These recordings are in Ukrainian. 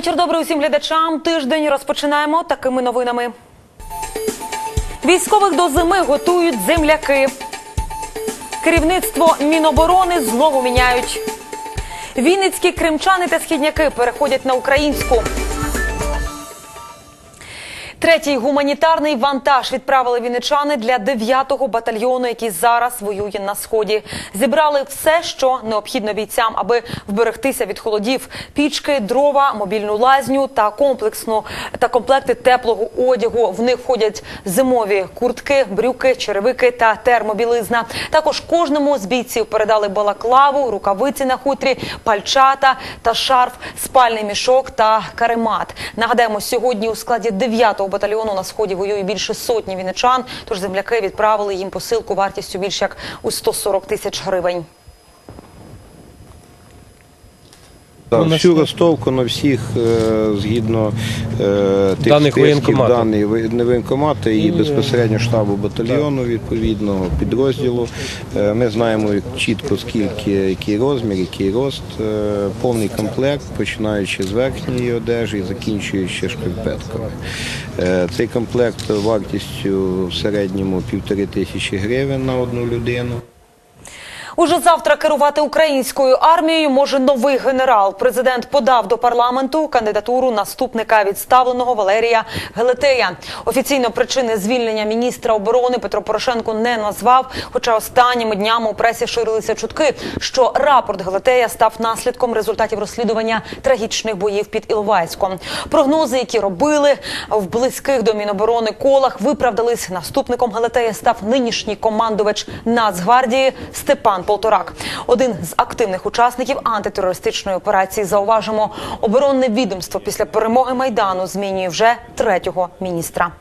Вечір добрий усім глядачам. Тиждень розпочинаємо такими новинами. Військових до зими готують земляки. Керівництво Міноборони знову міняють. Вінницькі кримчани та східняки переходять на українську. Третій гуманітарний вантаж відправили вінничани для 9-го батальйону, який зараз воює на сході. Зібрали все, що необхідно бійцям, аби вберегтися від холодів: пічки, дрова, мобільну лазню та комплексну та комплекти теплого одягу. В них входять зимові куртки, брюки, черевики та термобілизна. Також кожному з бійців передали балаклаву, рукавиці на хутрі, пальчата та шарф, спальний мішок та каремат. Нагадаємо, сьогодні у складі 9-го батальйону на сході воює більше сотні вінничан. Тож земляки відправили їм посилку вартістю більш як у 140 тисяч гривень. Так, Ну, на всю ростовку на всіх е, згідно е, тих Даних списків, воєнкомату. дані не воєнкомати і І, безпосередньо штабу батальйону відповідного підрозділу. Е, Ми знаємо чітко скільки який розмір, який рост, повний комплект, починаючи з верхньої одежі і закінчуючи шкарпетками. Цей комплект вартістю в середньому півтори тисячі гривень на одну людину. Уже завтра керувати українською армією може новий генерал. Президент подав до парламенту кандидатуру наступника відставленого Валерія Гелетея. Офіційно причини звільнення міністра оборони Петро Порошенко не назвав. Хоча останніми днями у пресі ширилися чутки, що рапорт Гелетея став наслідком результатів розслідування трагічних боїв під Іловайськом. Прогнози, які робили в близьких до Міноборони колах, виправдались. Наступником Гелетея став нинішній командувач Нацгвардії Степан Полторак. Один з активних учасників антитерористичної операції. Зауважимо, оборонне відомство після перемоги майдану змінює вже третього міністра.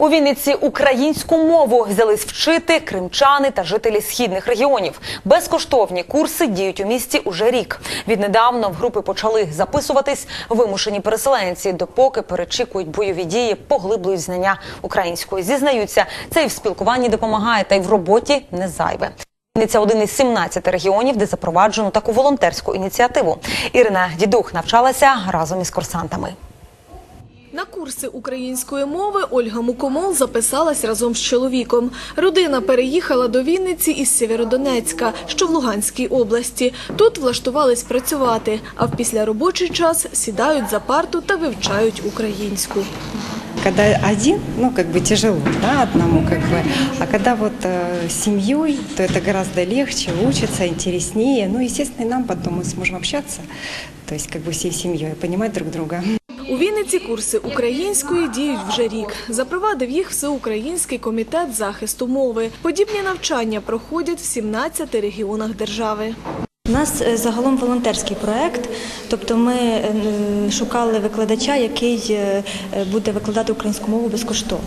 У Вінниці українську мову взялись вчити кримчани та жителі східних регіонів. Безкоштовні курси діють у місті уже рік. Віднедавна в групи почали записуватись вимушені переселенці, допоки перечікують бойові дії, поглиблюють знання української. Зізнаються, це і в спілкуванні допомагає, та й в роботі не зайве. Вінниця – один із 17 регіонів, де запроваджено таку волонтерську ініціативу. Ірина Дідух навчалася разом із курсантами. На курси української мови Ольга Мукомол записалась разом з чоловіком. Родина переїхала до Вінниці із Сєвєродонецька, що в Луганській області. Тут влаштувались працювати, а в післяробочий час сідають за парту та вивчають українську. Когда один, ну, как бы тяжело, да, одному, как бы. А когда вот э, с семьей, то это гораздо легче, учится, интереснее. Ну, естественно, и нам потом мы сможем общаться, то есть как бы всей семьей, понимать друг друга. У Вінниці курси української діють вже рік. Запровадив їх Всеукраїнський комітет захисту мови. Подібні навчання проходять в 17 регіонах держави. У нас е, загалом волонтерський проект, тобто ми е, шукали викладача, який е, буде викладати українську мову безкоштовно.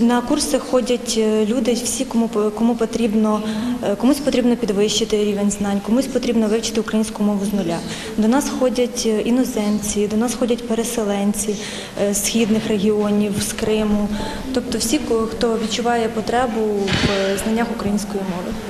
На курси ходять люди, всі, кому кому потрібно, комусь потрібно підвищити рівень знань, комусь потрібно вивчити українську мову з нуля. До нас ходять іноземці, до нас ходять переселенці з східних регіонів, з Криму, тобто всі, хто відчуває потребу в знаннях української мови.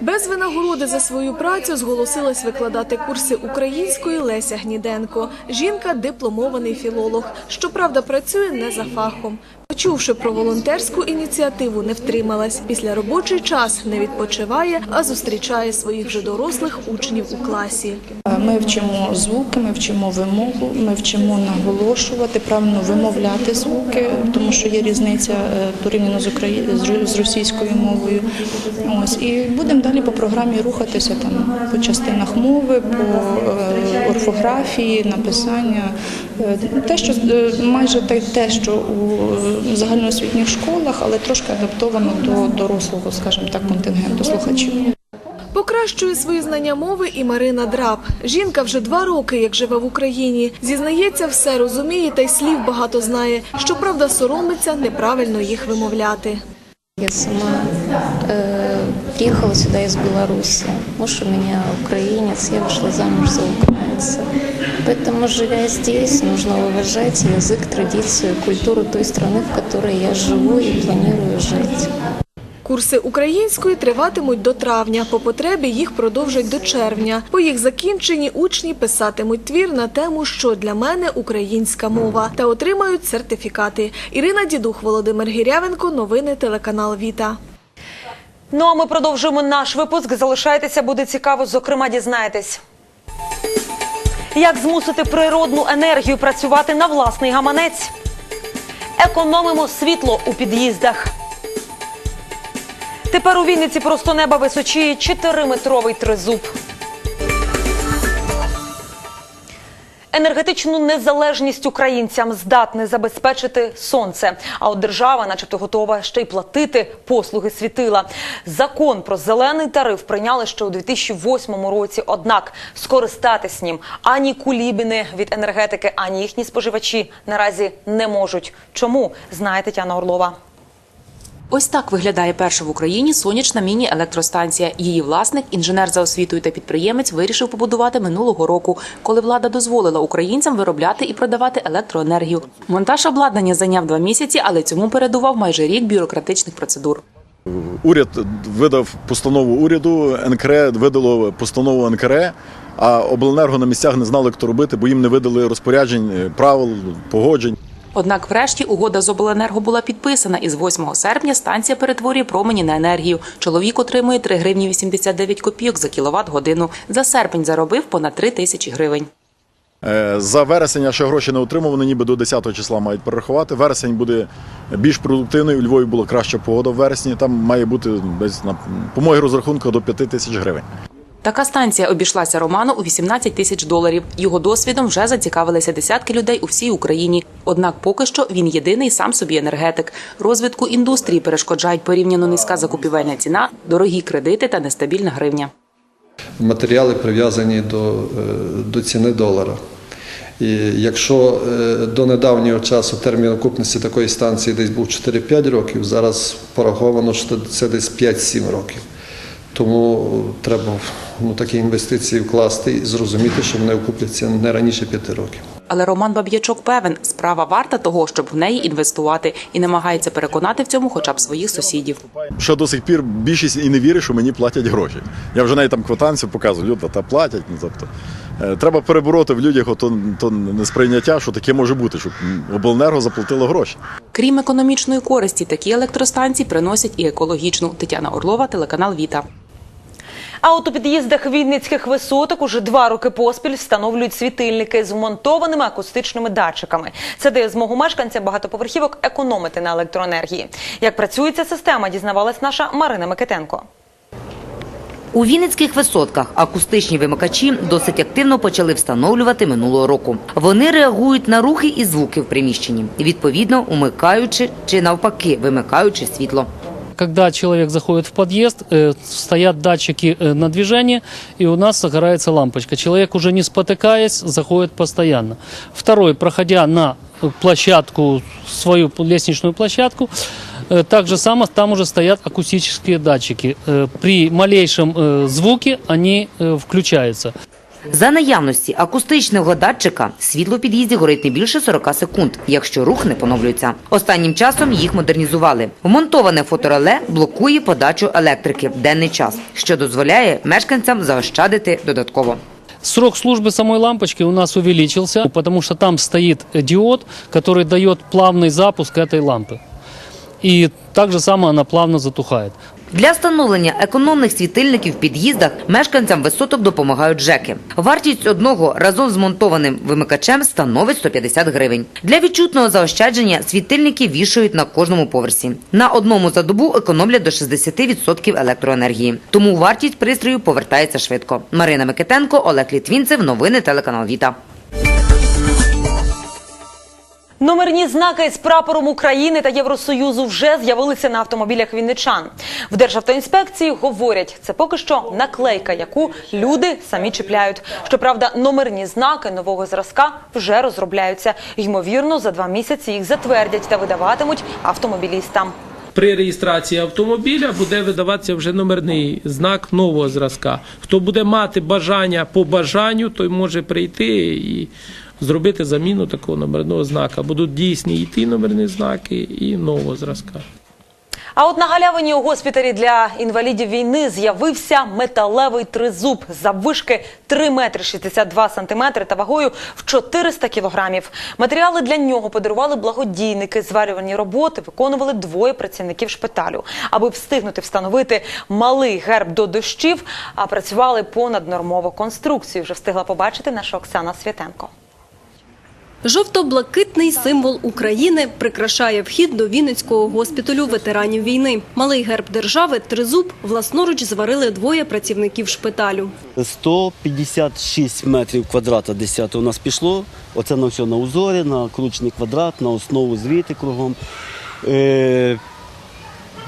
Без винагороди за свою працю зголосилась викладати курси української Леся Гніденко. Жінка дипломований філолог. Щоправда, працює не за фахом. Почувши про волонтерську ініціативу, не втрималась. Після робочий час не відпочиває, а зустрічає своїх вже дорослих учнів у класі. Ми вчимо звуки, ми вчимо вимову, ми вчимо наголошувати, правильно вимовляти звуки, тому що є різниця е, порівняно з російською мовою. Ось і будемо далі по програмі рухатися там по частинах мови, по е, орфографії, написання. Е, Те, що е, майже те, що у загальноосвітніх школах, але трошки адаптовано до дорослого, скажімо так, контингенту слухачів. Покращує свої знання мови і Марина Драб. Жінка вже два роки, як живе в Україні. Зізнається, все розуміє та й слів багато знає. Щоправда, соромиться неправильно їх вимовляти. Я сама э, приехала сюда из Беларуси. Муж у меня украинец, я вышла замуж за украинца. Поэтому, живя здесь, нужно уважать язык, традицию, культуру той страны, в которой я живу и планирую жить. Курси української триватимуть до травня. По потребі їх продовжать до червня. По їх закінченні учні писатимуть твір на тему Що для мене українська мова та отримають сертифікати. Ірина Дідух, Володимир Гірявенко. Новини телеканал Віта. Ну а ми продовжуємо наш випуск. Залишайтеся, буде цікаво. Зокрема, дізнаєтесь. Як змусити природну енергію працювати на власний гаманець? Економимо світло у під'їздах. Тепер у Вінниці просто неба височіє 4-метровий тризуб. Енергетичну незалежність українцям здатне забезпечити сонце. А от держава, начебто, готова ще й платити послуги світила. Закон про зелений тариф прийняли ще у 2008 році. Однак скористатись ним ані кулібіни від енергетики, ані їхні споживачі наразі не можуть. Чому знає Тетяна Орлова? Ось так виглядає перша в Україні сонячна міні-електростанція. Її власник, інженер за освітою та підприємець, вирішив побудувати минулого року, коли влада дозволила українцям виробляти і продавати електроенергію. Монтаж обладнання зайняв два місяці, але цьому передував майже рік бюрократичних процедур. Уряд видав постанову уряду, НКРЕ видало постанову НКРЕ, а обленерго на місцях не знали, як то робити, бо їм не видали розпоряджень, е, правил, погоджень. Однак, врешті, угода з обленерго була підписана, і з 8 серпня станція перетворює промені на енергію. Чоловік отримує 3 гривні 89 копійок за кіловат годину. За серпень заробив понад 3 тисячі гривень. Е, За вересень я ще гроші не отримав, вони ніби до 10 числа мають перерахувати. Вересень буде більш продуктивний. У Львові була краща погода в вересні. Там має бути десь по моїх розрахунках до 5 тисяч гривень. Така станція обійшлася Роману у 18 тисяч доларів. Його досвідом вже зацікавилися десятки людей у всій Україні. Однак поки що він єдиний сам собі енергетик. Розвитку індустрії перешкоджають порівняно низька закупівельна ціна, дорогі кредити та нестабільна гривня. матеріали прив'язані до, е, до ціни долара. І якщо е, до недавнього часу термін окупності такої станції десь був 4-5 років, зараз пораховано, що це десь 5-7 років. Тому треба ну, такі інвестиції вкласти і зрозуміти, що вони окупляться не раніше п'яти років. Але Роман Баб'ячок певен, справа варта того, щоб в неї інвестувати, і намагається переконати в цьому хоча б своїх сусідів. Ще до сих пір більшість і не вірить, що мені платять гроші. Я вже навіть там квитанцію показую, люди та платять. Ну, тобто, е, треба перебороти в людях ото, то несприйняття, що таке може бути, щоб обленерго заплатило гроші. Крім економічної користі, такі електростанції приносять і екологічну. Тетяна Орлова, телеканал Віта. А от у під'їздах Вінницьких висоток уже два роки поспіль встановлюють світильники з вмонтованими акустичними датчиками. Це дає змогу мешканцям багатоповерхівок економити на електроенергії. Як працює ця система, дізнавалась наша Марина Микитенко. У Вінницьких висотках акустичні вимикачі досить активно почали встановлювати минулого року. Вони реагують на рухи і звуки в приміщенні, відповідно умикаючи чи навпаки вимикаючи світло Когда человек заходит в подъезд, э, стоят датчики э, на движение, и у нас загорается лампочка. Человек уже не спотыкаясь, заходит постоянно. Второй, проходя на э, площадку, свою лестничную площадку, э, так же само там уже стоят акустические датчики. Э, При малейшем э, звуке они э, включаются. За наявності акустичного датчика світло в під'їзді горить не більше 40 секунд, якщо рух не поновлюється. Останнім часом їх модернізували. Вмонтоване фотореле блокує подачу електрики в денний час, що дозволяє мешканцям заощадити додатково. Срок службы самой лампочки у нас увеличился, потому что там стоит диод, который дает плавный запуск этой лампы. И так же само она плавно затухает. Для встановлення економних світильників в під'їздах мешканцям висоток допомагають ЖЕКи. Вартість одного разом з монтованим вимикачем становить 150 гривень. Для відчутного заощадження світильники вішають на кожному поверсі. На одному за добу економлять до 60% електроенергії. Тому вартість пристрою повертається швидко. Марина Микитенко, Олег Літвінцев. Новини телеканал Віта. Номерні знаки з прапором України та Євросоюзу вже з'явилися на автомобілях вінничан. В Державтоінспекції говорять, це поки що наклейка, яку люди самі чіпляють. Щоправда, номерні знаки нового зразка вже розробляються. Ймовірно, за два місяці їх затвердять та видаватимуть автомобілістам. При реєстрації автомобіля буде видаватися вже номерний знак нового зразка. Хто буде мати бажання по бажанню, той може прийти і зробити заміну такого номерного знака. Будуть дійсні і ті номерні знаки, і нового зразка. А от на галявині у госпіталі для інвалідів війни з'явився металевий тризуб заввишки 3 метри 62 сантиметри та вагою в 400 кілограмів. Матеріали для нього подарували благодійники. Зварювальні роботи виконували двоє працівників шпиталю. Аби встигнути встановити малий герб до дощів, а працювали понад нормову конструкцію. Вже встигла побачити наша Оксана Святенко. Жовто-блакитний символ України прикрашає вхід до Вінницького госпіталю ветеранів війни. Малий герб держави тризуб власноруч зварили двоє працівників шпиталю. 156 метрів квадрата десято у нас пішло. Оце на все на узорі, на кручений квадрат, на основу звіти кругом. Е,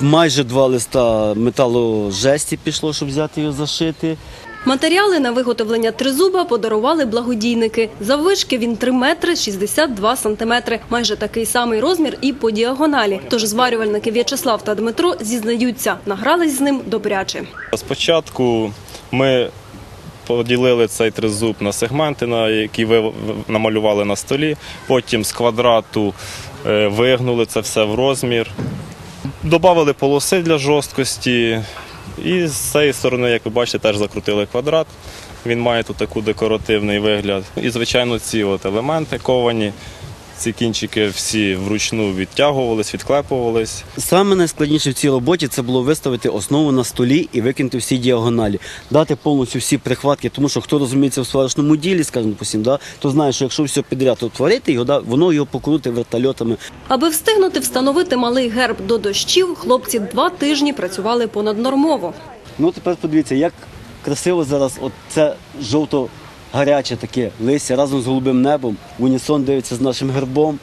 майже два листа металожесті пішло, щоб взяти його зашити. Матеріали на виготовлення тризуба подарували благодійники. Заввишки він 3 метри 62 сантиметри. Майже такий самий розмір і по діагоналі. Тож зварювальники В'ячеслав та Дмитро зізнаються, награлись з ним добряче. Спочатку ми поділили цей тризуб на сегменти, на які ви намалювали на столі. Потім з квадрату е, вигнули це все в розмір. Добавили полоси для жорсткості. І з цієї сторони, як ви бачите, теж закрутили квадрат. Він має тут таку декоративний вигляд. І, звичайно, ці от елементи ковані. Ці кінчики всі вручну відтягувались, відклепувались. Саме найскладніше в цій роботі це було виставити основу на столі і викинути всі діагоналі, дати повністю всі прихватки, тому що хто розуміється в сварочному ділі, скажімо, посім, да, то знає, що якщо все підряд творити, його, да, воно його покрутить вертольотами. Аби встигнути встановити малий герб до дощів, хлопці два тижні працювали понаднормово. Ну тепер подивіться, як красиво зараз от це жовто гаряче таке листя разом з голубим небом, в унісон дивиться з нашим гербом.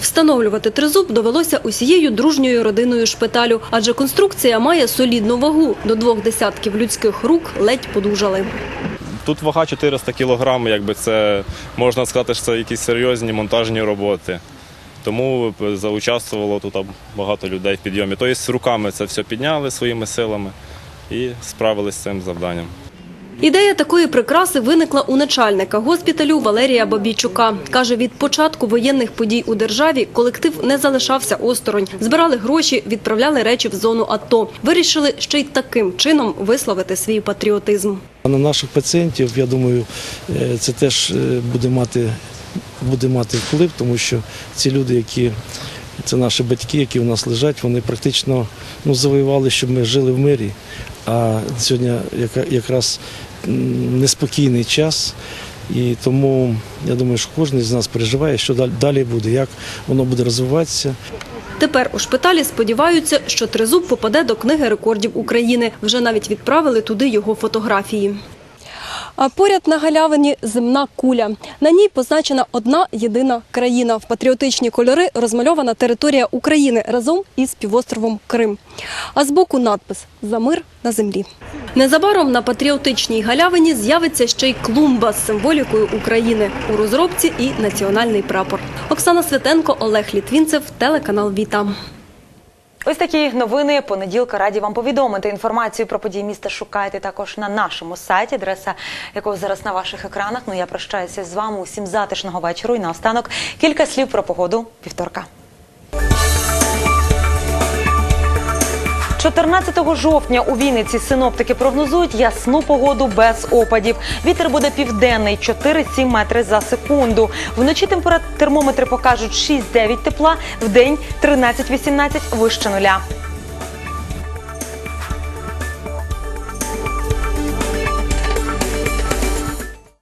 Встановлювати тризуб довелося усією дружньою родиною шпиталю, адже конструкція має солідну вагу. До двох десятків людських рук ледь подужали. Тут вага 400 кг, якби це можна сказати, що це якісь серйозні монтажні роботи. Тому заучаствувало тут багато людей в підйомі. Тобто руками це все підняли своїми силами і справилися з цим завданням. Ідея такої прикраси виникла у начальника госпіталю Валерія Бабійчука. Каже, від початку воєнних подій у державі колектив не залишався осторонь. Збирали гроші, відправляли речі в зону АТО. Вирішили ще й таким чином висловити свій патріотизм. На наших пацієнтів, я думаю, е, це теж е, буде мати, буде мати вплив, тому що ці люди, які це наші батьки, які у нас лежать, вони практично ну, завоювали, щоб ми жили в мирі. А сьогодні якраз неспокійний час. І тому я думаю, що кожен з нас переживає, що далі буде, як воно буде розвиватися. Тепер у шпиталі сподіваються, що тризуб попаде до книги рекордів України. Вже навіть відправили туди його фотографії. А поряд на галявині земна куля. На ній позначена одна єдина країна. В патріотичні кольори розмальована територія України разом із півостровом Крим. А збоку надпис За мир на землі. Незабаром на патріотичній галявині з'явиться ще й клумба з символікою України. У розробці і національний прапор. Оксана Святенко, Олег Літвінцев, телеканал Віта. Ось такі новини понеділка. Раді вам повідомити. Інформацію про події міста шукайте також на нашому сайті, адреса якого зараз на ваших екранах. Ну я прощаюся з вами. Усім затишного вечора. І наостанок кілька слів про погоду вівторка. 14 жовтня у Вінниці синоптики прогнозують ясну погоду без опадів. Вітер буде південний 4-7 метри за секунду. Вночі термометри покажуть 6-9 тепла, в день 13-18 вище нуля.